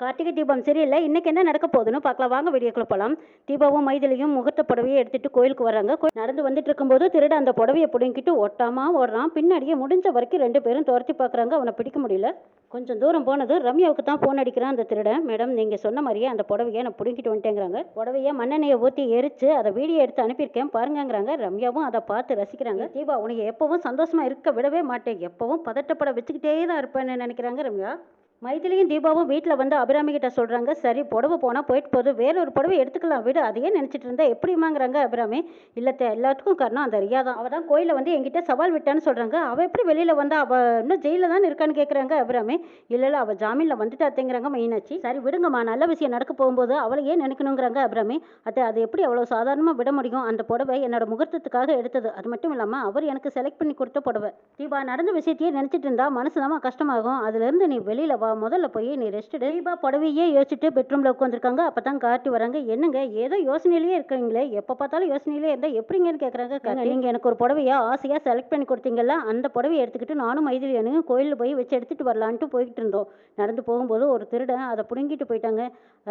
கார்த்திகை தீபம் சரியில்லை இன்னைக்கு என்ன நடக்க போகுதுன்னு பார்க்கலாம். வாங்க வீடியோக்குள்ள போகலாம் தீபாவும் மைதிலையும் முகூர்த்த புடவையை எடுத்துட்டு கோயிலுக்கு வராங்க நடந்து வந்துட்டு இருக்கும்போது திருட அந்த புடவையை பிடுங்கிட்டு ஒட்டாமா ஓடுறான். பின்னாடியே முடிஞ்ச வரைக்கும் ரெண்டு பேரும் துரத்தி பார்க்குறாங்க. அவனை பிடிக்க முடியல. கொஞ்சம் தூரம் போனது ரம்யாவுக்கு தான் ஃபோன் அடிக்கிறான் அந்த திருடன். மேடம் நீங்கள் சொன்ன மாதிரியே அந்த புடவையை நான் பிடுங்கிட்டு வந்துட்டேங்கிறாங்க. புடவையை மண்ணெண்ணையை ஊற்றி எரிச்சு அதை வீடியோ எடுத்து அனுப்பியிருக்கேன். பாருங்கங்கிறாங்க. ரம்யாவும் அதை பார்த்து ரசிக்கிறாங்க. தீபா உனக்கு எப்பவும் சந்தோஷமாக இருக்க விடவே மாட்டேன். எப்பவும் பதட்டப்பட வச்சுக்கிட்டே தான் இருப்பேன்னு நினைக்கிறாங்க ரம்யா. மைதிலியும் தீபாவும் வீட்டில் வந்து அபிராமி கிட்ட சொல்கிறாங்க சரி புடவை போனால் போயிட்டு போகுது வேற ஒரு புடவை எடுத்துக்கலாம் விடு அதையே நினச்சிட்டு இருந்தா? எப்படிமாங்கிறாங்க அபிராமி. இல்லை எல்லாத்துக்கும் காரணம் அந்த ரியா தான். அவள் தான் கோயிலில் வந்து எங்கிட்ட சவால் விட்டான்னு சொல்கிறாங்க அவள் எப்படி வெளியில் வந்தா? அவள் இன்னும் ஜெயிலில் தான் இருக்கான்னு கேட்குறாங்க அபிராமி. இல்லை இல்லை அவள் ஜாமீனில் வந்துட்டாத்தேங்கிறாங்க மீனாட்சி. சரி விடுங்கம்மா நல்ல விஷயம் நடக்க போகும்போது அவளை ஏன் நினைக்கணுங்கிறாங்க அபிராமி. அது அது எப்படி அவ்வளோ சாதாரணமாக விட முடியும்? அந்த புடவை என்னோட முகூர்த்தத்துக்காக எடுத்தது. அது மட்டும் இல்லாமல் அவர் எனக்கு செலக்ட் பண்ணி கொடுத்த புடவை. தீபா நடந்த விஷயத்தையே நினச்சிட்டு இருந்தா மனசு தான் கஷ்டமாகும். அதுலேருந்து நீ வெளியில் வா முதல்ல போய் நீ ரெஸ்ட் எடு. தீபா புடவையே யோசிச்சுட்டு பெட்ரூமில் உட்காந்துருக்காங்க அப்போ தான் காட்டி வராங்க. என்னங்க? ஏதோ யோசனையிலேயே இருக்கீங்களே எப்போ பார்த்தாலும் யோசனையிலே இருந்தால் எப்படிங்கன்னு கேட்குறாங்க நீங்கள் எனக்கு ஒரு புடவையா ஆசையாக செலக்ட் பண்ணி கொடுத்தீங்கல்ல அந்த புடவையை எடுத்துக்கிட்டு நானும் மைதிலியனும் கோயிலில் போய் வச்சு எடுத்துகிட்டு வரலான்ட்டு போய்கிட்டு இருந்தோம். நடந்து போகும்போது ஒரு திருடன் அதை பிடுங்கிட்டு போயிட்டாங்க.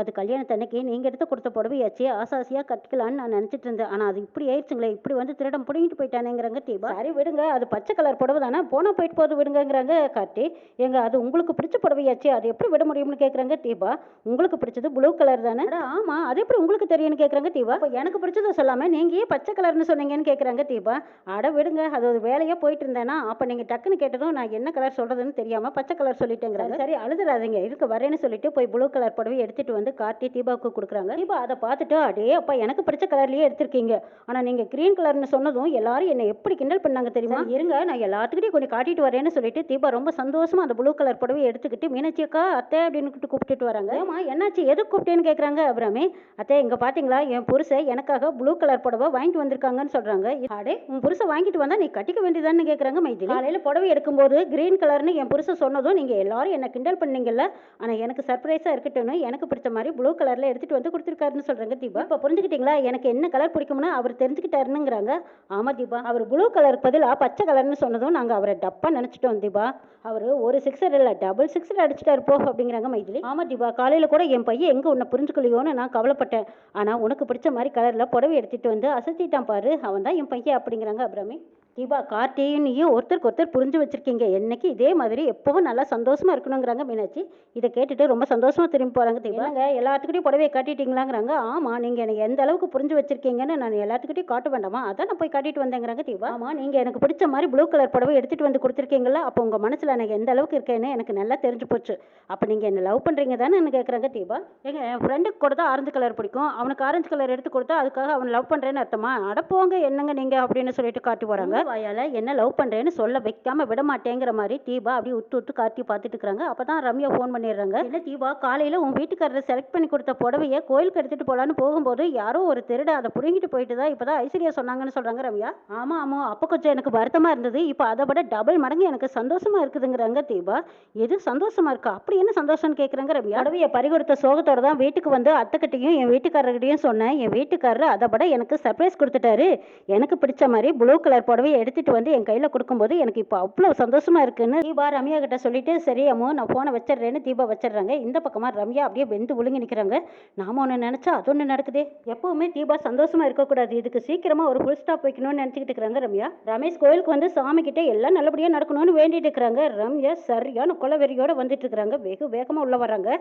அது கல்யாணத்தன்னைக்கு நீங்கள் எடுத்து கொடுத்த புடவையாச்சு ஆசாசியாக கட்டிக்கலான்னு நான் நினச்சிட்டு இருந்தேன். ஆனால் அது இப்படி ஆயிடுச்சுங்களே இப்படி வந்து திருடம் புடுங்கிட்டு போயிட்டானேங்கிறாங்க தீபா. சரி விடுங்க அது பச்சை கலர் புடவை தானே போனால் போயிட்டு போது விடுங்கங்கிறாங்க கார்த்தி. எங்க அது உங்களுக்கு பிடிச்ச புடவையாச்சு அது எப்படி விட முடியும்னு கேட்குறாங்க தீபா. உங்களுக்கு பிடிச்சது ப்ளூ கலர் தானே? அட, ஆமா அது எப்படி உங்களுக்கு தெரியும்னு கேட்குறாங்க தீபா? எனக்கு பிடிச்சதை சொல்லாம நீங்க ஏன் பச்சை கலர்னு சொன்னீங்கன்னு கேட்குறாங்க தீபா. அட விடுங்க அது ஒரு வேலையா போயிட்டு இருந்தேனா அப்ப நீங்க டக்குன்னு கேட்டதும் நான் என்ன கலர் சொல்றதுன்னு தெரியாம பச்சை கலர் சொல்லிட்டேங்கிறாங்க. சரி அழுதுறாதீங்க. இருக்க வரேன்னு சொல்லிட்டு போய் ப்ளூ கலர் புடவை எடுத்துட்டு வந்து கார்த்தி தீபாவுக்கு கொடுக்குறாங்க. தீபா அதை பார்த்துட்டு அடே அப்பா எனக்கு பிடிச்ச கலர்லயே எடுத்திருக்கீங்க. ஆனா நீங்க கிரீன் கலர்னு சொன்னதும் எல்லாரும் என்னை எப்படி கிண்டல் பண்ணாங்க தெரியுமா? இருங்க நான் எல்லாத்துக்கிட்டையும் கொஞ்சம் காட்டிட்டு வரேன்னு சொல்லிட்டு தீபா ரொம்ப சந்தோஷமா அந்த ப்ளூ கலர் புடவையை எடுத்துக்கிட்டு மீனாட்சி அக்கா அத்தை அப்படின்னு கூப்பிட்டுட்டு வராங்க. ஏமா என்னாச்சு? எது கூப்பிட்டேன்னு கேட்குறாங்க அபிராமி. அத்தை இங்க பாத்தீங்களா? என் புருஷன் எனக்காக ப்ளூ கலர் புடவை வாங்கிட்டு வந்திருக்காங்கன்னு சொல்றாங்க. அடே உன் புருஷன் வாங்கிட்டு வந்தா நீ கட்டிக்க வேண்டியதான்னு கேட்குறாங்க மைதிலி. காலையில புடவை எடுக்கும்போது கிரீன் கலர்னு என் புருஷன் சொன்னதும் நீங்க எல்லாரும் என்ன கிண்டல் பண்ணீங்கல்ல? ஆனா எனக்கு சர்ப்ரைஸா இருக்கட்டும்னு எனக்கு பிடிச்ச மாதிரி ப்ளூ கலர்ல எடுத்துட்டு வந்து கொடுத்துருக்காருன்னு சொல்றாங்க தீபா. இப்ப புரிஞ்சுக்கிட்டீங்களா? எனக்கு என்ன கலர் பிடிக்கும்னு அவர் தெரிஞ்சுக்கிட்டாருன்னுங்கிறாங்க. ஆமா தீபா. அவர் ப்ளூ கலர் பதிலா பச்சை கலர்னு சொன்னதும் நாங்க அவரை டப்பா நினைச்சிட்டோம் தீபா. அவர் ஒரு சிக்ஸர் இல்ல டபுள் சிக்ஸர் அடிச்சிட்டாரு போ அப்படிங்கிறாங்க மைதிலி. ஆமா தீபா காலையில கூட என் பையன் எங்க உன்னை புரிஞ்சுக்கலையோன்னு நான் கவலைப்பட்டேன். ஆனா உனக்கு பிடிச்ச மாதிரி கலர்ல புடவை எடுத்துட்டு வந்து அசத்திட்டான் பாரு அவன் தான் என் பையன் அப்படிங்கிறாங்க அபிராமி. தீபா கார்த்தியும் நீயும் ஒருத்தருக்கு ஒருத்தர் புரிஞ்சு வச்சிருக்கீங்க. என்னைக்கு இதே மாதிரி எப்பவும் நல்லா சந்தோஷமா இருக்கணுங்கிறாங்க மீனாட்சி. இதை கேட்டுட்டு ரொம்ப சந்தோஷமா திரும்பி போறாங்க தீபா. "என்னங்க, எல்லாத்துக்கிட்டையும் புடவையை காட்டிட்டீங்களாங்கிறாங்க. ஆமா நீங்க எனக்கு எந்த அளவுக்கு புரிஞ்சு வச்சிருக்கீங்கன்னு நான் எல்லாத்துக்கிட்டையும் காட்ட வேண்டாமா? அதான் நான் போய் காட்டிட்டு வந்தேங்கிறாங்க தீபா. ஆமா நீங்க எனக்கு பிடிச்ச மாதிரி ப்ளூ கலர் புடவை எடுத்துட்டு வந்து கொடுத்துருக்கீங்களா அப்போ உங்க மனசுல எனக்கு எந்த அளவுக்கு இருக்கேன்னு எனக்கு நல்லா தெரிஞ்சு போச்சு. அப்ப நீங்க என்ன லவ் பண்றீங்க தானே கேட்குறாங்க தீபா. ஏங்க என் ஃப்ரெண்டுக்கு கொடுத்தா ஆரஞ்சு கலர் பிடிக்கும். அவனுக்கு ஆரஞ்சு கலர் எடுத்து கொடுத்தா அதுக்காக அவன் லவ் பண்றேன்னு அர்த்தமா? அட போங்க என்னங்க நீங்க அப்படின்னு சொல்லிட்டு காட்டி வராங்க வாயால என்ன லவ் பண்றேன்னு சொல்ல வைக்காம விட மாட்டேங்கிற மாதிரி தீபா அப்படியே விட்டு விட்டு காட்டி பார்த்துட்டு இருக்காங்க அப்பதான் ரம்யா ஃபோன் பண்ணிடுறாங்க. என்ன தீபா காலையில உன் வீட்டுக்காரரை செலக்ட் பண்ணி கொடுத்த புடவைய கோயிலுக்கு எடுத்துட்டு போலான்னு போகும்போது யாரோ ஒரு திருட அதை புடுங்கிட்டு போயிட்டு தான் இப்பதான் ஐஸ்வர்யா சொன்னாங்கன்னு சொல்றாங்க ரம்யா. ஆமா ஆமா அப்போ கொஞ்சம் எனக்கு வருத்தமா இருந்தது. இப்போ அதை விட டபுள் மடங்கு எனக்கு சந்தோஷமா இருக்குதுங்கிறாங்க தீபா. எது சந்தோஷமா இருக்கா? அப்படி என்ன சந்தோஷம்னு கேட்குறாங்க ரம்யா. புடவையை பறிகொடுத்த சோகத்தோட தான் வீட்டுக்கு வந்து அத்தைக்கிட்டையும் என் வீட்டுக்காரர்கிட்டையும் சொன்னேன். என் வீட்டுக்காரர் அதை விட எனக்கு சர்ப்ரைஸ் கொடுத்துட்டாரு. எனக்கு பிடிச்ச மாதிரி ப்ளூ கலர் புடவையை எடுத்துட்டு வந்து என் கையில் கொடுக்கும்போது எனக்கு இப்போ அவ்வளோ சந்தோஷமாக இருக்குன்னு தீபா ரம்யா கிட்ட சொல்லிட்டு சரி அம்மோ நான் ஃபோனை வச்சிடுறேன்னு தீபா வச்சிடுறாங்க. இந்த பக்கமாக ரம்யா அப்படியே வெந்து ஒழுங்கி நிற்கிறாங்க நாம ஒன்று நினச்சா அது ஒன்று நடக்குது. எப்போவுமே தீபா சந்தோஷமாக இருக்கக்கூடாது. இதுக்கு சீக்கிரமாக ஒரு ஃபுல் ஸ்டாப் வைக்கணும்னு நினச்சிக்கிட்டு இருக்கிறாங்க ரம்யா. ரமேஷ் கோயிலுக்கு வந்து சாமி கிட்டே எல்லாம் நல்லபடியாக நடக்கணும்னு வேண்டிட்டு இருக்கிறாங்க. ரம்யா சரியான கொலவெறியோட வந்துட்டு இருக்கிறாங்க. வெகு வேகமாக உள்ள வர்றாங்க.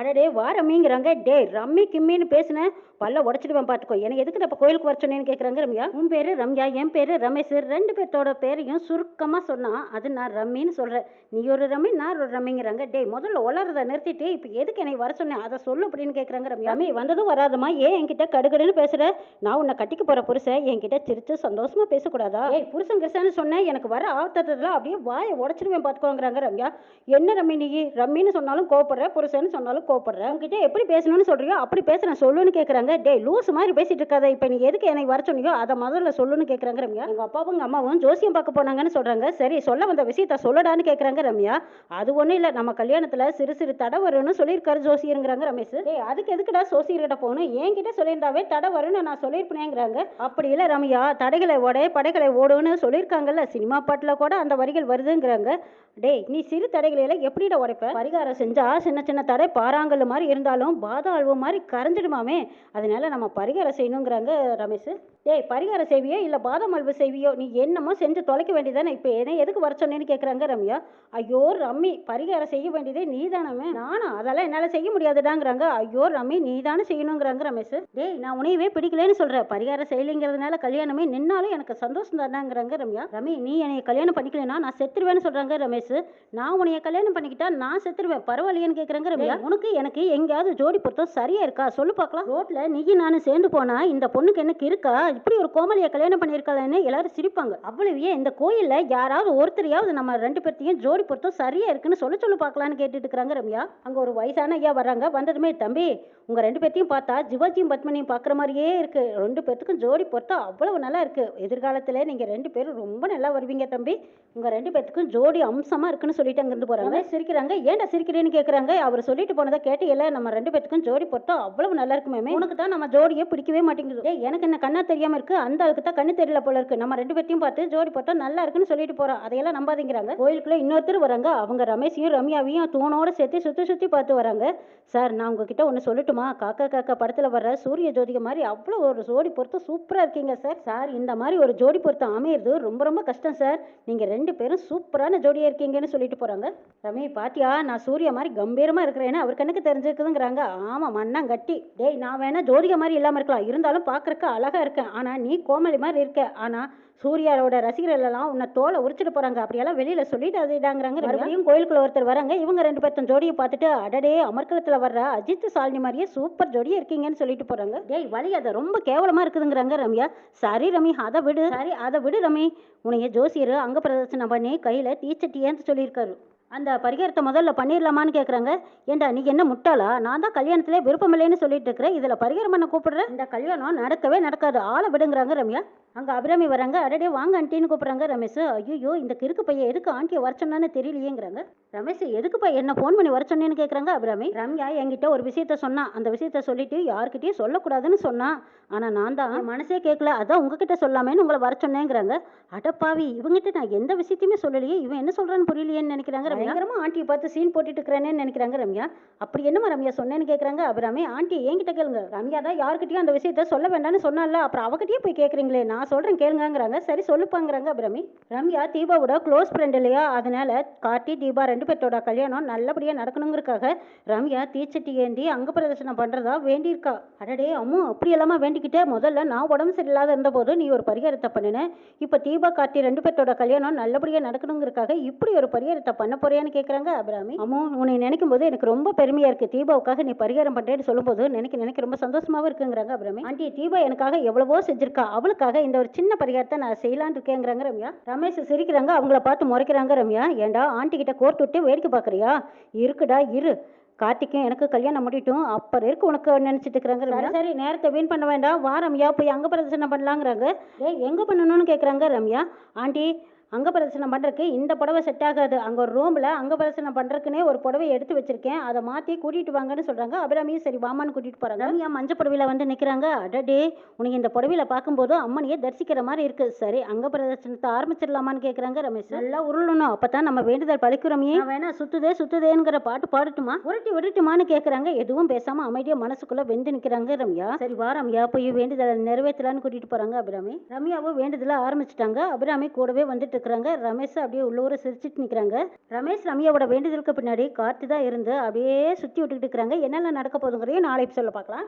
அடடே வா ரம்மிங்கிறாங்க. டே ரம்மி கிம்மின்னு பேசினேன் பல்ல உடச்சிடுவேன் பார்த்துக்கோ எனக்கு எதுக்கு இப்போ கோயிலுக்கு வர சொன்னேன்னு கேட்குறாங்க ரம்யா. உன் பேர் ரம்யா என் பேர் ரமேஷ். ரெண்டு பேர்த்தோட பேரையும் சுருக்கமா சொன்னா அது நான் ரம்மின்னு சொல்றேன். நீ ஒரு ரம்மி நான் ஒரு ரம்மிங்கிறாங்க. டேய் முதல்ல உளறத நிறுத்திட்டு இப்போ எதுக்கு என்னை வர சொன்னேன் அதை சொல்லு அப்படின்னு கேட்குறாங்க ரம்யா. ரம்மி வந்ததும் வராதம்மா. ஏன் என்கிட்ட கடுகடுன்னு பேசுற? நான் உன்னை கட்டிக்க போற புருஷன் என்கிட்ட சிரிச்சு சந்தோஷமா பேசக்கூடாதா? ஏய் புருஷன் கிருஷ்ணன்னு சொன்னேன் எனக்கு வர ஆத்தத்துல அப்படியே வாயை உடச்சிடுவேன் பார்த்துக்கோங்கிறாங்க ரம்யா. என்ன ரம்மி நீ? ரம்மின்னு சொன்னாலும் கோவப்படுற புருஷன்னு சொன்னாலும் கோவப்படுற. உங்ககிட்ட எப்படி பேசணும்னு சொல்றியோ அப்படி பேசுறேன் சொல்லுன்னு கேட்குறாங்க டேய் லூஸ் மாதிரி பேசிட்டு இருக்காத. இப்போ நீ எதுக்கு என்னை வர சொன்னியோ அதை முதல்ல சொல்லுன்னு கேட்குறாங்க ரம்யா. எங்கள் அப்பாவும் எங்கள் அம்மாவும் ஜோசியம் பார்க்க போனாங்கன்னு சொல்கிறாங்க சரி சொல்ல வந்த விஷயத்த சொல்லடான்னு கேட்குறாங்க ரம்யா. அது ஒன்றும் இல்லை நம்ம கல்யாணத்தில் சிறு சிறு தடை வரும்னு சொல்லியிருக்காரு ஜோசியருங்கிறாங்க ரமேஷ். ஏ அதுக்கு எதுக்குடா ஜோசியர்கிட்ட போகணும்? என்கிட்ட சொல்லியிருந்தாவே தடை வரும்னு நான் சொல்லியிருப்பேனேங்கிறாங்க அப்படி இல்லை ரம்யா தடைகளை ஓட படைகளை ஓடுன்னு சொல்லியிருக்காங்கல்ல சினிமா பாட்டில் கூட அந்த வரிகள் வருதுங்கிறாங்க. டேய் நீ சிறு தடைகளெல்லாம் எப்படிடா உடைப்ப? பரிகாரம் செஞ்சா சின்ன சின்ன தடை பாறாங்கல் மாதிரி இருந்தாலும் பாதம் அல்வா மாதிரி கரைஞ்சிடுமாமே. அதனால நம்ம பரிகாரம் செய்யணுங்கிறாங்க ரமேஷ். டேய் பரிகாரம் செய்வியோ இல்லை பாதாம் அல்வா செய்வியோ? நீ என்னமோ செஞ்சு தொலைக்க வேண்டியதானே இப்போ என்ன எதுக்கு வர சொன்னேன்னு கேட்குறாங்க ரம்யா. ஐயோ ரம்மி பரிகாரம் செய்ய வேண்டியதே நீ தானே நானா? அதெல்லாம் என்னால் செய்ய முடியாதுடாங்கிறாங்க. ஐயோ ரம்மி நீ தானே செய்யணுங்கிறாங்க ரமேஷ். டேய் நான் உனையவே பிடிக்கலன்னு சொல்கிறேன் பரிகாரம் செய்யலைங்கிறதுனால கல்யாணமே நின்னாலும் எனக்கு சந்தோஷம் தானாங்கிறாங்க ரம்யா. ரமி நீ என்னை கல்யாணம் பண்ணிக்கலனா நான் செத்துருவேன்னு சொல்கிறாங்க ரமேஷ். நான் உன்னைய கல்யாணம் பண்ணிக்கிட்டா நான் செத்துருவேன். பரவாயில்லையேன்னு கேட்குறாங்க ரம்யா. உனக்கு எனக்கு எங்கேயாவது ஜோடி பொருத்தம் சரியா இருக்கா? சொல்லு பார்க்கலாம் ரோட்ல நீயும் நானும் சேர்ந்து போனா இந்த பொண்ணுக்கு எனக்கு இருக்கா இப்படி ஒரு கோமலியை கல்யாணம் பண்ணியிருக்காளேன்னு எல்லாரும் சிரிப்பாங்க அவ்வளவே இந்த கோயில்ல யாராவது ஒருத்தரையாவது நம்ம ரெண்டு பேர்த்தையும் ஜோடி பொருத்தம் சரியா இருக்குன்னு சொல்ல சொல்லு பார்க்கலான்னு கேட்டுட்டு இருக்கிறாங்க ரம்யா. அங்க ஒரு வயசான ஐயா வர்றாங்க. வந்ததுமே தம்பி உங்க ரெண்டு பேர்த்தையும் பார்த்தா சிவாஜியும் பத்மினியும் பார்க்குற மாதிரியே இருக்கு. ரெண்டு பேர்த்துக்கும் ஜோடி பொருத்தம் அவ்வளவு நல்லா இருக்கு. எதிர்காலத்துல நீங்க ரெண்டு பேரும் ரொம்ப நல்லா வருவீங்க தம்பி. உங்க ரெண்டு பேர்த்துக்கும் ஜோடி அம்சமா இருக்குன்னு சொல்லிட்டு அங்கிருந்து போறாங்க. சிரிக்கிறாங்க. ஏன்டா சிரிக்கிறேன்னு கேக்குறாங்க? அவர் சொல்லிட்டு போனதை கேட்டு இல்ல நம்ம ரெண்டு பேர்த்துக்கும் ஜோடி பொருத்தம் அவ்வளவு நல்லா இருக்குமே உனக்கு தான் நம்ம ஜோடியே பிடிக்கவே மாட்டேங்குது. எனக்கு என்ன கண்ணா தெரியாம இருக்கு? அந்த ஆளுக்கு தான் கண்ணு தெரியல போல இருக்கு. நம்ம ரெண்டு பேர்த்தையும் பார்த்து ஜோடி பார்த்தா நல்லா இருக்குன்னு சொல்லிட்டு போறோம் அதையெல்லாம் நம்பாதீங்கிறாங்க. கோயிலுக்குள்ள இன்னொருத்தர் வராங்க. அவங்க ரமேஷையும் ரம்யாவையும் தூணோட சேர்த்து சுத்தி சுத்தி பார்த்து வராங்க. சார் நான் உங்ககிட்ட ஒன்று சொல்லட்டுமா? காக்கா காக்கா படத்தில் வர்ற சூரிய ஜோதிக மாதிரி அவ்வளோ ஒரு ஜோடி பொருத்தம் சூப்பராக இருக்கீங்க சார். சார் இந்த மாதிரி ஒரு ஜோடி பொருத்தம் அமையிறது ரொம்ப ரொம்ப கஷ்டம் சார். நீங்கள் ரெண்டு பேரும் சூப்பரான ஜோடியாக இருக்கீங்கன்னு சொல்லிட்டு போகிறாங்க ரமே பாத்தியா? நான் சூர்யா மாதிரி கம்பீரமாக இருக்கிறேன்னு அவர் கண்ணுக்கு தெரிஞ்சிருக்குதுங்கிறாங்க. ஆமாம் மண்ணா கட்டி. டேய் நான் வேணா ஜோதிகா மாதிரி இல்லாமல் இருக்கலாம். இருந்தாலும் பார்க்கறக்கு அழகாக இருக்கேன். ஆனால் நீ கோமலி மாதிரி இருக்க. ஆனால் சூர்யாவோட ரசிகர்கள் எல்லாம் உன்னை தோலை உரிச்சிட்டு போறாங்க. அப்படியெல்லாம் வெளியில சொல்லிட்டு அதுதாங்கிறாங்க மறுபடியும் கோயிலுக்குள்ள ஒருத்தர் வராங்க. இவங்க ரெண்டு பேர்த்தன் ஜோடியை பார்த்துட்டு அடடே அமர்க்கலத்துல வர்ற அஜித் சாலினி மாதிரியே சூப்பர் ஜோடியா இருக்கீங்கன்னு சொல்லிட்டு போறாங்க. டேய் வழி அதை ரொம்ப கேவலமா இருக்குதுங்கிறாங்க ரம்யா. சரி ரமி அதை விடு. சரி அதை விடு ரமி. உன்னைய ஜோசியர் அங்க பிரதர்சனம் பண்ணி கையில தீச்சட்டியேன்னு சொல்லியிருக்காரு. அந்த பரிகாரத்தை முதல்ல பண்ணிடலாமான்னு கேட்குறாங்க ஏண்டா நீ என்ன முட்டாளா? நான் தான் கல்யாணத்திலே விருப்பமில்லைன்னு சொல்லிட்டு இருக்கிறேன். இதில் பரிகாரம் பண்ண கூப்பிடுறேன் இந்த கல்யாணம் நடக்கவே நடக்காது. ஆளை விடுங்கிறாங்க ரம்யா. அங்கே அபிராமி வராங்க. அடடே வாங்க ஆண்டின்னு கூப்பிட்றாங்க ரமேஷ். ஐயோ இந்த கிறுக்கு பையன் எதுக்கு ஆண்டியை வர சொன்னான்னு தெரியலையேங்கிறாங்க. ரமேஷ் எதுக்குப்பா என்ன ஃபோன் பண்ணி வர சொன்னேன்னு கேட்குறாங்க அபிராமி. ரம்யா என்கிட்ட ஒரு விஷயத்த சொன்னா. அந்த விஷயத்த சொல்லிட்டு யார்கிட்டயும் சொல்லக்கூடாதுன்னு சொன்னா. ஆனால் நான் தான் மனசே கேட்கல அதான் உங்ககிட்ட சொல்லாமேன்னு உங்களை வர சொன்னேங்கிறாங்க. அடப்பாவி இவங்ககிட்ட நான் எந்த விஷயத்தையுமே சொல்லலையே. இவன் என்ன சொல்கிறான்னு புரியலையேன்னு நினைக்கிறாங்க ரம்யா. பயங்கரமா ஆண்டியை பார்த்து சீன் போட்டுட்டு இருக்கிறேன்னு நினைக்கிறாங்க ரம்யா. அப்படி என்னமா ரம்யா சொன்னேன்னு கேட்குறாங்க அபிராமி? ஆண்டி என்கிட்ட கேளுங்க. ரம்யா தான் யார்கிட்டயும் அந்த விஷயத்த சொல்ல வேண்டாம்னு சொன்னால அப்புறம் அவகிட்டயே போய் கேட்குறீங்களே நான் நான் சொல்கிறேன் கேளுங்கங்கிறாங்க. சரி சொல்லுப்பாங்கிறாங்க அபிராமி. ரம்யா தீபாவோட க்ளோஸ் ஃப்ரெண்ட் இல்லையா? அதனால் கார்த்தி தீபா ரெண்டு பேர்த்தோட கல்யாணம் நல்லபடியாக நடக்கணுங்கிறதுக்காக ரம்யா தீச்சட்டி ஏந்தி அங்க பிரதர்சனம் பண்ணுறதா வேண்டியிருக்கா? அடடே அம்மு அப்படி எல்லாமா வேண்டிக்கிட்டே? முதல்ல நான் உடம்பு சரியில்லாத இருந்தபோது நீ ஒரு பரிகாரத்தை பண்ணினேன் இப்போ தீபா கார்த்தி ரெண்டு பேர்த்தோட கல்யாணம் நல்லபடியாக நடக்கணுங்கிறதுக்காக இப்படி ஒரு பரிகாரத்தை பண்ண போறியான்னு கேட்குறாங்க அபிராமி. அம்மு உன்னை நினைக்கும் போது எனக்கு ரொம்ப பெருமையாக இருக்குது தீபாவுக்காக நீ பரிகாரம் பண்ணுறேன்னு சொல்லும்போது நினைக்க நினைக்க ரொம்ப சந்தோஷமாகவும் இருக்குங்கிறாங்க அபிராமி. ஆண்டி தீபா எனக்காக எவ்வளவோ செஞ்சிருக்கா. அவளுக்காக இந்த ஒரு சின்ன பரிகாரத்தை நான் செய்யலான்னு இருக்கேங்கிறாங்க ரம்யா. ரமேஷ் சிரிக்கிறாங்க அவங்கள பார்த்து முறைக்கிறாங்க ரம்யா. ஏண்டா ஆண்டி கிட்ட கோர்த்து விட்டு வேடிக்கை பார்க்குறியா? இருக்குடா இரு. கார்த்திக்கும் எனக்கு கல்யாணம் முடியட்டும். அப்புறம் இருக்கு உனக்கு நினைச்சிட்டு இருக்கிறாங்க சரி நேரத்தை வீண் பண்ண வேண்டாம். வா ரம்யா போய் அங்கே பிரதர்சனம் பண்ணலாங்கிறாங்க. ஏ எங்கே பண்ணணும்னு கேட்குறாங்க ரம்யா? ஆண்டி அங்க பிரதர்சனம் பண்றதுக்கு இந்த புடவை செட் ஆகாது. அங்க ஒரு ரூம்ல அங்க பிரதர்சனம் பண்றதுக்குனே ஒரு புடவை எடுத்து வச்சிருக்கேன். அதை மாத்தி கூட்டிட்டு வாங்கன்னு சொல்றாங்க. அபிராமியும் சரி வாமான்னு கூட்டிட்டு போறாங்க. ரம்யா மஞ்சள் புடவையில வந்து நிக்கிறாங்க. அடடே உனக்கு இந்த புடவையில பார்க்கும்போது அம்மனையே தரிசிக்கிற மாதிரி இருக்கு. சரி அங்க பிரதர்சனத்தை ஆரம்பிச்சிடலாமான்னு கேக்குறாங்க ரமேஷ் நல்லா உருளணும். அப்பதான் நம்ம வேண்டுதல் பழிக்கிறோமே. வேணா சுத்துதே சுத்துதேங்கிற பாட்டு பாடட்டுமா? உருட்டி விடட்டுமான்னு கேக்குறாங்க. எதுவும் பேசாம அமைதியா மனசுக்குள்ள வெந்து நிக்கிறாங்க ரம்யா. சரி வா ரம்யா போய் வேண்டுதலை நிறைவேற்றலான்னு கூட்டிட்டு போறாங்க அபிராமி. ரம்யாவும் வேண்டுதலை ஆரம்பிச்சிட்டாங்க. அபிராமி கூடவே வந்துட்டு இருக்கிறாங்க. ரமேஷ் அப்படியே உள்ளூர சிரிச்சிட்டு நிற்கிறாங்க ரமேஷ் ரம்யாவோட வேண்டுதலுக்கு பின்னாடி கார்த்தி தான் இருந்து அப்படியே சுற்றி விட்டுக்கிட்டு இருக்கிறாங்க. என்னென்ன நடக்க போதுங்கிறதையும் நாளை சொல்ல பார்க்கலாம்.